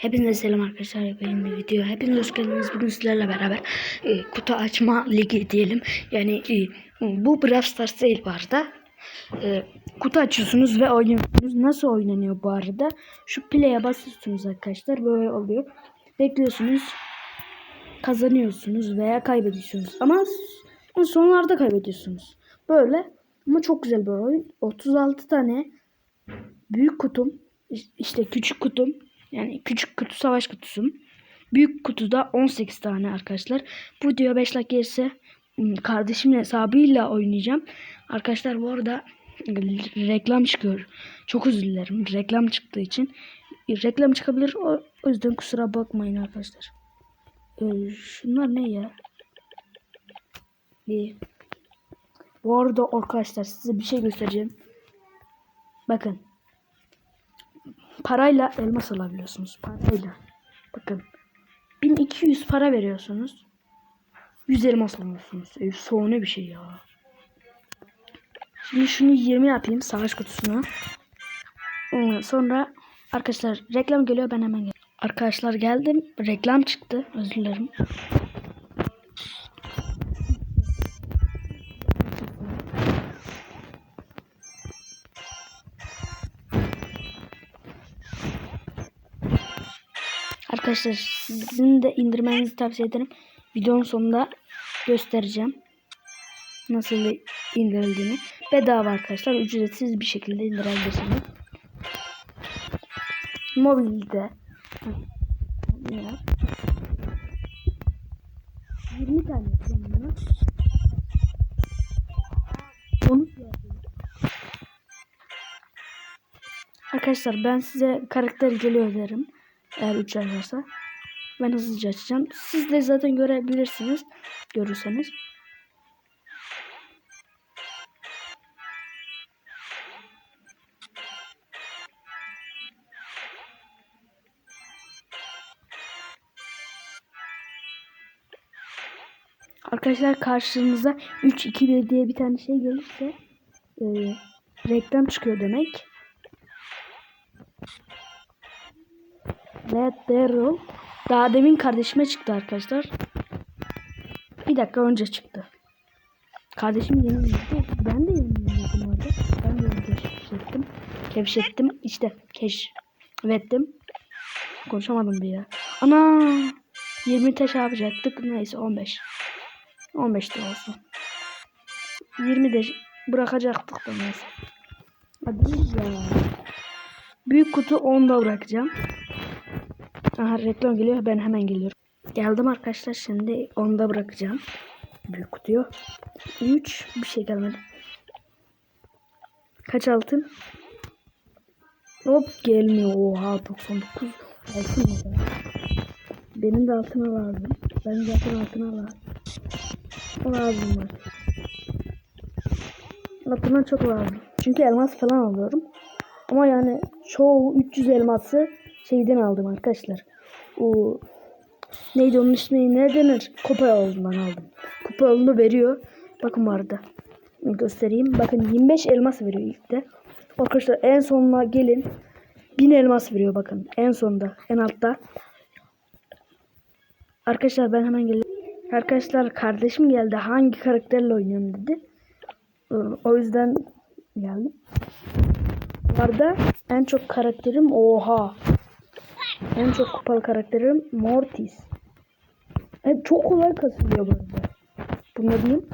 Hepinize selam arkadaşlar. Benim bir video. Hepiniz hoş geldiniz. Bugün sizlerle beraber e, kutu açma ligi diyelim. Yani e, bu Brawl Stars değil bu arada. E, kutu açıyorsunuz ve oynuyorsunuz. Nasıl oynanıyor bu arada? Şu play'e basıyorsunuz arkadaşlar. Böyle oluyor. Bekliyorsunuz. Kazanıyorsunuz veya kaybediyorsunuz. Ama sonlarda kaybediyorsunuz. Böyle ama çok güzel bir oyun. 36 tane büyük kutum işte küçük kutum yani küçük kutu savaş kutusum. Büyük kutuda 18 tane arkadaşlar. Bu diyor 5 like gelirse ım, kardeşimin hesabıyla oynayacağım. Arkadaşlar bu arada reklam çıkıyor. Çok özür dilerim. Reklam çıktığı için. Reklam çıkabilir. O, o yüzden kusura bakmayın arkadaşlar. Ee, şunlar ne ya? Bir. Bu arada arkadaşlar size bir şey göstereceğim. Bakın parayla elmas alabiliyorsunuz. Parayla. Bakın. 1200 para veriyorsunuz. 100 elmas alıyorsunuz. Efsane bir şey ya. Şimdi şunu 20 yapayım savaş kutusuna. Ondan sonra arkadaşlar reklam geliyor ben hemen gel. Arkadaşlar geldim. Reklam çıktı. Özür dilerim. Arkadaşlar sizin de indirmenizi tavsiye ederim. Videonun sonunda göstereceğim. Nasıl indirildiğini. Bedava arkadaşlar. Ücretsiz bir şekilde indirebilirsiniz. Mobilde. Ne? 20 tane kullanıyor. Onu Arkadaşlar ben size karakter geliyor derim. Eğer 3 ay varsa. Ben hızlıca açacağım. Siz de zaten görebilirsiniz. Görürseniz. Arkadaşlar karşınıza 3 2 1 diye bir tane şey gelirse e, reklam çıkıyor demek. Let Daryl. Daha demin kardeşime çıktı arkadaşlar. Bir dakika önce çıktı. Kardeşim yeni yedi. Ben de yeni yedim orada. Ben de yeni keşfettim. Keşfettim. İşte keşfettim. Konuşamadım bir ya. Ana! 20 taş yapacaktık. Neyse 15. 15 de olsun. 20 de bırakacaktık da neyse. Hadi ya. Büyük kutu 10'da bırakacağım. Aha reklam geliyor. Ben hemen geliyorum. Geldim arkadaşlar. Şimdi onda bırakacağım. Büyük kutuyu. 3 bir şey gelmedi. Kaç altın? Hop gelmiyor. Oha 99 altın mı? Benim de altına lazım. Ben zaten altına lazım. Lazım var. Altına çok lazım. Çünkü elmas falan alıyorum. Ama yani çoğu 300 elması şeyden aldım arkadaşlar. O neydi onun ismi ne denir? Kupa yolundan aldım. Kupa yolunu veriyor. Bakın. Bir göstereyim. Bakın 25 elmas veriyor ilk de. Arkadaşlar en sonuna gelin. 1000 elmas veriyor bakın. En sonda. En altta. Arkadaşlar ben hemen geliyorum. Arkadaşlar kardeşim geldi. Hangi karakterle oynuyorum dedi. Ee, O yüzden geldim. Arada en çok karakterim oha. En çok kupalı karakterim Mortis. Evet, çok kolay kasılıyor bu arada. Bu ne diyeyim?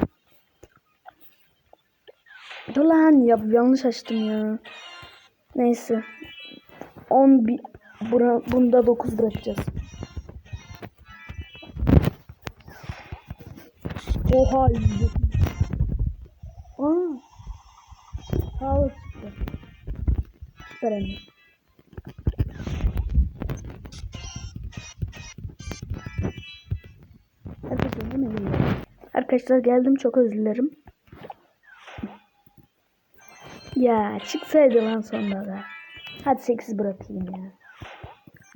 Dur ya yanlış açtım ya. Neyse. 10 bir bura, bunda 9 bırakacağız. Oha 109. Aa. Sağ çıktı. Süper anne. Arkadaşlar geldim çok özür dilerim. Ya çıksaydı lan sonunda da. Hadi 8 bırakayım ya.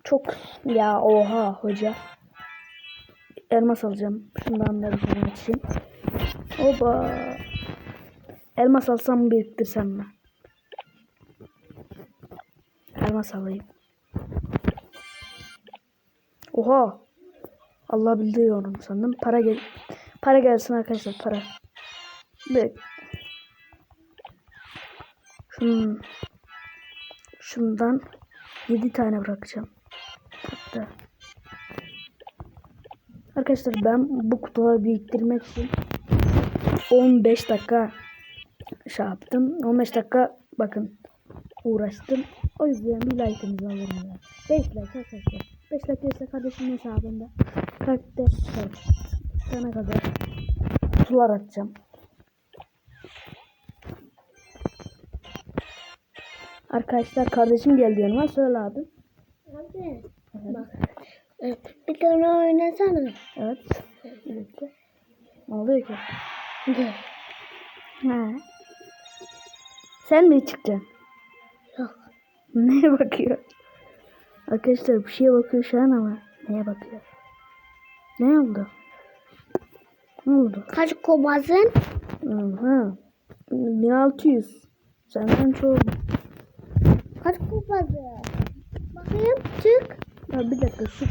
Çok ya oha hoca. Elmas alacağım. Şundan da bir açayım. Oba. Elmas alsam mı biriktirsem mi? Elmas alayım. Oha. Allah bildiği sandım. Para gel para gelsin arkadaşlar para. Ve Şunun, şundan 7 tane bırakacağım. Hatta. Arkadaşlar ben bu kutuları biriktirmek için 15 dakika şey yaptım. 15 dakika bakın uğraştım. O yüzden bir like'ınızı alırım ya. 5 like arkadaşlar. 5 like ise kardeşimin hesabında karakter sana kadar kutular atacağım. Arkadaşlar kardeşim geldi yanıma söyle abi. Abi bak. e, Bir tane oynasana. Evet. Dakika. Ne oluyor ki? Ha. Sen mi çıkacaksın? Yok. Neye bakıyor? Arkadaşlar bir şeye bakıyor şu an ama neye bakıyor? Ne oldu? Oldu? Kaç kovasın? Aha. 1600. Senden çok. Kaç kovasın? Bakayım çık. Ya bir dakika şu.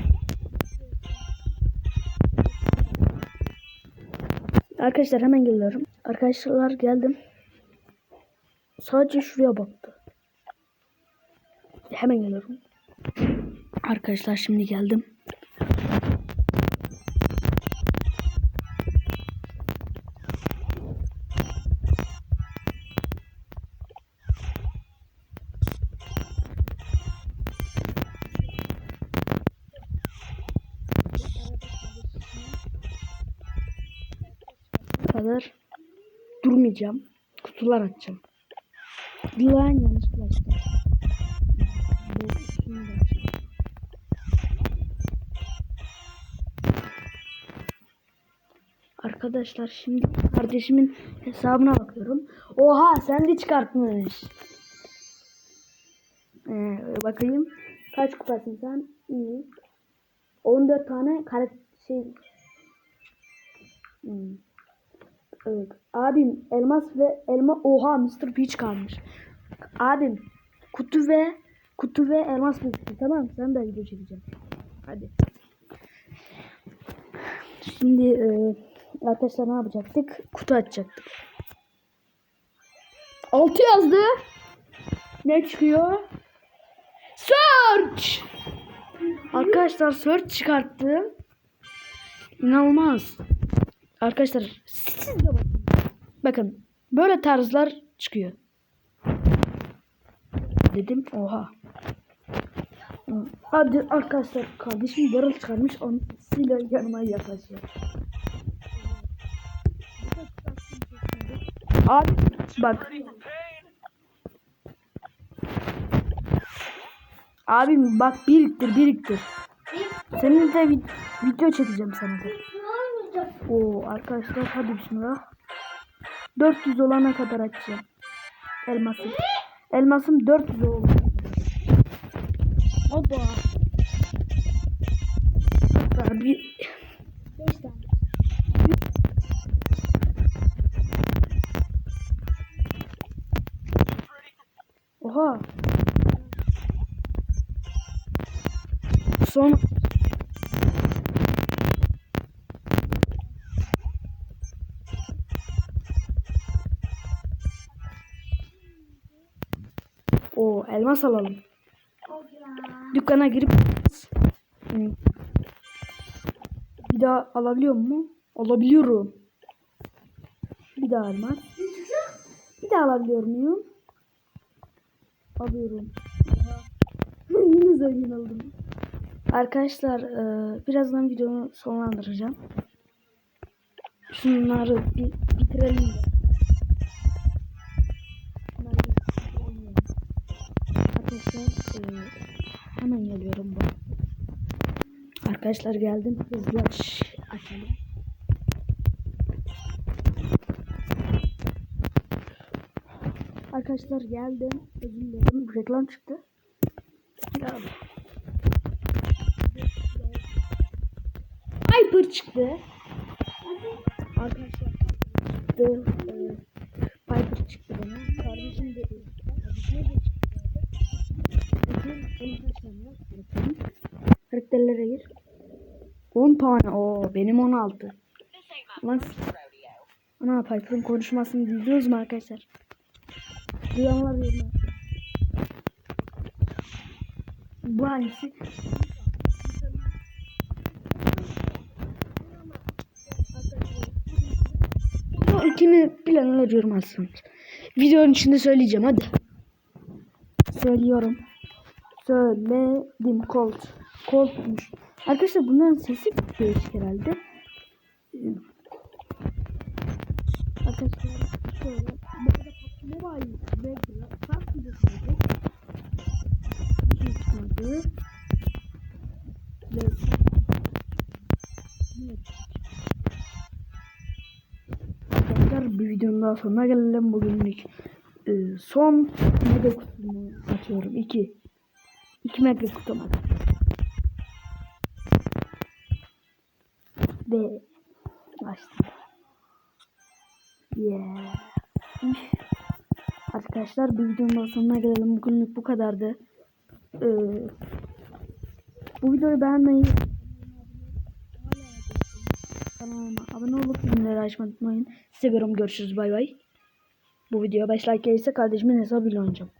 Arkadaşlar hemen geliyorum. Arkadaşlar geldim. Sadece şuraya baktı. Hemen geliyorum. Arkadaşlar şimdi geldim. Kadar durmayacağım. Kutular açacağım. Lan yanlışlıkla açtım. Arkadaşlar şimdi kardeşimin hesabına bakıyorum. Oha sen de çıkartmış. Ee, bakayım. Kaç kupasın sen? İyi. 14 tane kare şey Hmm. Evet. Abim elmas ve elma oha Mr. P çıkarmış. Abim kutu ve kutu ve elmas birikti tamam? Sen de video çekeceğim. Hadi. Şimdi e, arkadaşlar ne yapacaktık? Kutu açacaktık. 6 yazdı. Ne çıkıyor? Search! Arkadaşlar search çıkarttım. İnanılmaz. Arkadaşlar siz de bakın. Bakın böyle tarzlar çıkıyor. Dedim oha. Hadi arkadaşlar kardeşim barıl çıkarmış onu silah yanıma yaklaşıyor. Abi bak. Abim bak biriktir biriktir. Senin de vid- video çekeceğim sana da. Oo arkadaşlar hadi bismillah. 400 olana kadar açacağım. Elmasım. Elmasım 400 oldu. Hoppa. Hatta bir 5 tane. Oha. Son O elmas alalım. Dükkana girip bir daha alabiliyor mu? Alabiliyorum. Bir daha elmas. Bir daha alabiliyor muyum? Alıyorum. Yine zengin oldum. Arkadaşlar e, birazdan videomu sonlandıracağım. Şunları bir bitirelim. Arkadaşlar geldim. Hızlı aç açalım. Arkadaşlar geldim. Özür dilerim. Reklam çıktı. Piper çıktı. Arkadaşlar çıktı. Piper çıktı bana. Kardeşim de. Karakterlere gir. 10 puan. Oo benim 16. Lan Ana Piper'ın konuşmasını duyuyoruz mu arkadaşlar? Duyanlar yorumlar. Bu hangisi? Bu ikini bilenler yorumlarsınız. Videonun içinde söyleyeceğim hadi. Söylüyorum. Söyledim Colt. Colt'muş. Arkadaşlar bunların sesi değişik herhalde. Ee, Arkadaşlar şöyle. Mobile ve fark videosuydu. Bir çıkardı. Arkadaşlar bir videonun daha sonuna gelelim. Bugünlük e, son mega kutumu açıyorum. 2. 2 mega kutum açıyorum. Ve açtım. Yeah. Arkadaşlar bir videonun sonuna gelelim. Bugünlük bu kadardı. Ee, bu videoyu beğenmeyi kanalıma abone olup bildirimleri açmayı unutmayın. Seviyorum. Görüşürüz. Bay bay. Bu videoya 5 like gelirse kardeşimin hesabıyla oynayacağım.